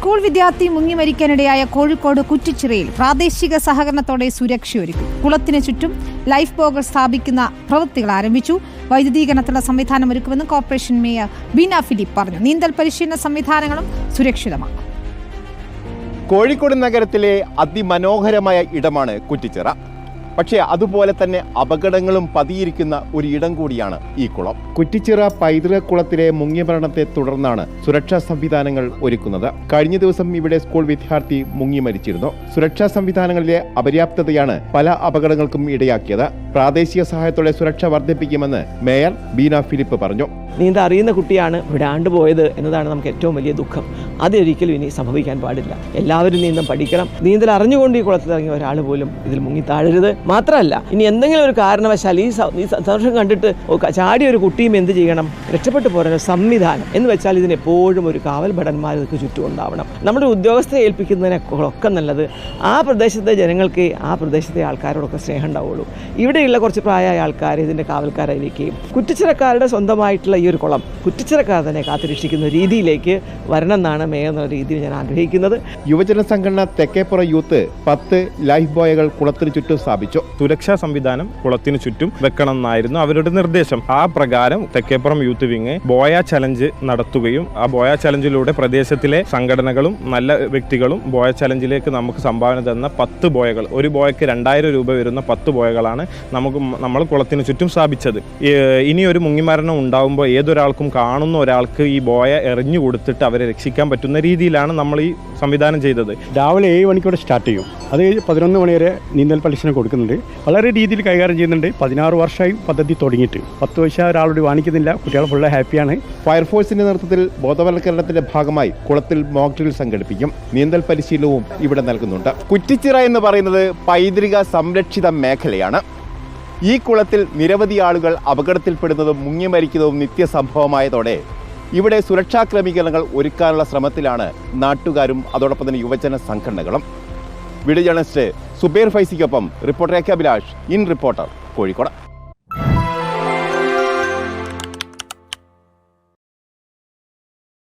School വിദ്യാർത്ഥി മുങ്ങി മരിക്കാനിടയായ കോഴിക്കോട് കുറ്റിച്ചിറയിൽ പ്രാദേശിക സഹകരണത്തോടെ സുരക്ഷയൊരുക്കും കുളത്തിന് ചുറ്റും ലൈഫ് ബോഗർ സ്ഥാപിക്കുന്ന പ്രവൃത്തികൾ ആരംഭിച്ചു. വൈദ്യുതീകരണത്തിനുള്ള സംവിധാനം ഒരുക്കുമെന്ന് കോർപ്പറേഷൻ മേയർ ബീന ഫിലിപ്പ് പറഞ്ഞു. നീന്തൽ പരിശീലന സംവിധാനങ്ങളും സുരക്ഷിതമാണ്. കോഴിക്കോട് നഗരത്തിലെ അതിമനോഹരമായ ഇടമാണ് കുറ്റിച്ചിറ. പക്ഷേ അതുപോലെ തന്നെ അപകടങ്ങളും പതിയിരിക്കുന്ന ഒരു ഇടം കൂടിയാണ് ഈ കുളം. കുറ്റിച്ചിറ പൈതൃക കുളത്തിലെ മുങ്ങിമരണത്തെ തുടർന്നാണ് സുരക്ഷാ സംവിധാനങ്ങൾ ഒരുക്കുന്നത്. കഴിഞ്ഞ ദിവസം ഇവിടെ സ്കൂൾ വിദ്യാർത്ഥി മുങ്ങി മരിച്ചിരുന്നു. സുരക്ഷാ സംവിധാനങ്ങളിലെ അപര്യാപ്തതയാണ് പല അപകടങ്ങൾക്കും ഇടയാക്കിയത്. പ്രാദേശിക സഹായത്തോടെ സുരക്ഷ വർദ്ധിപ്പിക്കുമെന്ന് മേയർ ബീന ഫിലിപ്പ് പറഞ്ഞു. നീന്ത അറിയുന്ന കുട്ടിയാണ് വിടാണ്ട് പോയത് എന്നതാണ് നമുക്ക് ഏറ്റവും വലിയ ദുഃഖം. അതൊരിക്കലും ഇനി സംഭവിക്കാൻ പാടില്ല. എല്ലാവരും നീന്തം പഠിക്കണം. നീന്തൽ അറിഞ്ഞുകൊണ്ട് ഈ കുളത്തിൽ ഇറങ്ങിയ ഒരാൾ പോലും ഇതിൽ മുങ്ങി താഴരുത്. മാത്രമല്ല ഇനി എന്തെങ്കിലും ഒരു കാരണവശാൽ ഈ ഈ സന്തോഷം കണ്ടിട്ട് ചാടിയ ഒരു കുട്ടിയും എന്ത് ചെയ്യണം? രക്ഷപ്പെട്ടു പോരാൻ സംവിധാനം എന്ന് വെച്ചാൽ ഇതിന് എപ്പോഴും ഒരു കാവൽ ഭടന്മാർ ഇതൊക്കെ ചുറ്റും ഉണ്ടാവണം. നമ്മുടെ ഉദ്യോഗസ്ഥരെ ഏൽപ്പിക്കുന്നതിനൊക്കെ നല്ലത് ആ പ്രദേശത്തെ ജനങ്ങൾക്ക് ആ പ്രദേശത്തെ ആൾക്കാരോടൊക്കെ സ്നേഹം ഉണ്ടാവുള്ളൂ. ഇവിടെയുള്ള കുറച്ച് പ്രായമായ ആൾക്കാർ ഇതിന്റെ കാവൽക്കാരായിരിക്കുകയും കുറ്റിച്ചിറക്കാരുടെ സ്വന്തമായിട്ടുള്ള ഈ ഒരു കുളം കുറ്റിച്ചിറക്കാർ തന്നെ കാത്തുരക്ഷിക്കുന്ന രീതിയിലേക്ക് വരണം എന്നാണ് മേയർ എന്ന രീതിയിൽ ഞാൻ ആഗ്രഹിക്കുന്നത്. യുവജന സംഘടന തെക്കേപ്പുറ യൂത്ത് പത്ത് ലൈഫ് ബോയകൾ കുളത്തിന് ചുറ്റും സ്ഥാപിച്ചു. സുരക്ഷാ സംവിധാനം കുളത്തിന് ചുറ്റും വെക്കണം എന്നായിരുന്നു അവരുടെ നിർദ്ദേശം. ആ പ്രകാരം തെക്കേപ്പുറം യൂത്ത് വിങ് ബോയ ചലഞ്ച് നടത്തുകയും ആ ബോയ ചലഞ്ചിലൂടെ പ്രദേശത്തിലെ സംഘടനകളും നല്ല വ്യക്തികളും ബോയ ചലഞ്ചിലേക്ക് നമുക്ക് സംഭാവന തന്ന പത്ത് ബോയകൾ ഒരു ബോയക്ക് രണ്ടായിരം രൂപ വരുന്ന പത്ത് ബോയകളാണ് നമുക്ക് നമ്മൾ കുളത്തിന് ചുറ്റും സ്ഥാപിച്ചത്. ഇനി ഒരു മുങ്ങിമരണം ഉണ്ടാകുമ്പോൾ ഏതൊരാൾക്കും കാണുന്ന ഒരാൾക്ക് ഈ ബോയ എറിഞ്ഞു കൊടുത്തിട്ട് അവരെ രക്ഷിക്കാൻ പറ്റുന്ന രീതിയിലാണ് നമ്മൾ ഈ സംവിധാനം ചെയ്തത്. രാവിലെ ഏഴ് മണിക്കൂടെ സ്റ്റാർട്ട് ചെയ്യും. അത് പതിനൊന്ന് മണി വരെ നീന്തൽ പരിശീലനം കൊടുക്കുന്നുണ്ട്. വളരെ രീതിയിൽ കൈകാര്യം ചെയ്യുന്നുണ്ട്. പതിനാറ് വർഷമായി പദ്ധതി തുടങ്ങിയിട്ട്. പത്ത് പൈസ ഒരാളോട് വാങ്ങിക്കുന്നില്ല കുട്ടികൾ ഫുള്ള് ഹാപ്പിയാണ്. ഫയർഫോഴ്സിന്റെ നേതൃത്വത്തിൽ ബോധവൽക്കരണത്തിന്റെ ഭാഗമായി കുളത്തിൽ മോക്ക് ഡ്രിൽ സംഘടിപ്പിക്കും. നീന്തൽ പരിശീലനവും ഇവിടെ നൽകുന്നുണ്ട്. കുറ്റിച്ചിറ എന്ന് പറയുന്നത് പൈതൃക സംരക്ഷിത മേഖലയാണ്. ഈ കുളത്തിൽ നിരവധി ആളുകൾ അപകടത്തിൽപ്പെടുന്നതും മുങ്ങി മരിക്കുന്നതും നിത്യസംഭവമായതോടെ ഇവിടെ സുരക്ഷാ ക്രമീകരണങ്ങൾ ഒരുക്കാനുള്ള ശ്രമത്തിലാണ് നാട്ടുകാരും അതോടൊപ്പം തന്നെ യുവജന സംഘടനകളും. Video Zubair ഫൈസിക്കൊപ്പം reporter A Abhilash in reporter Kozhikode.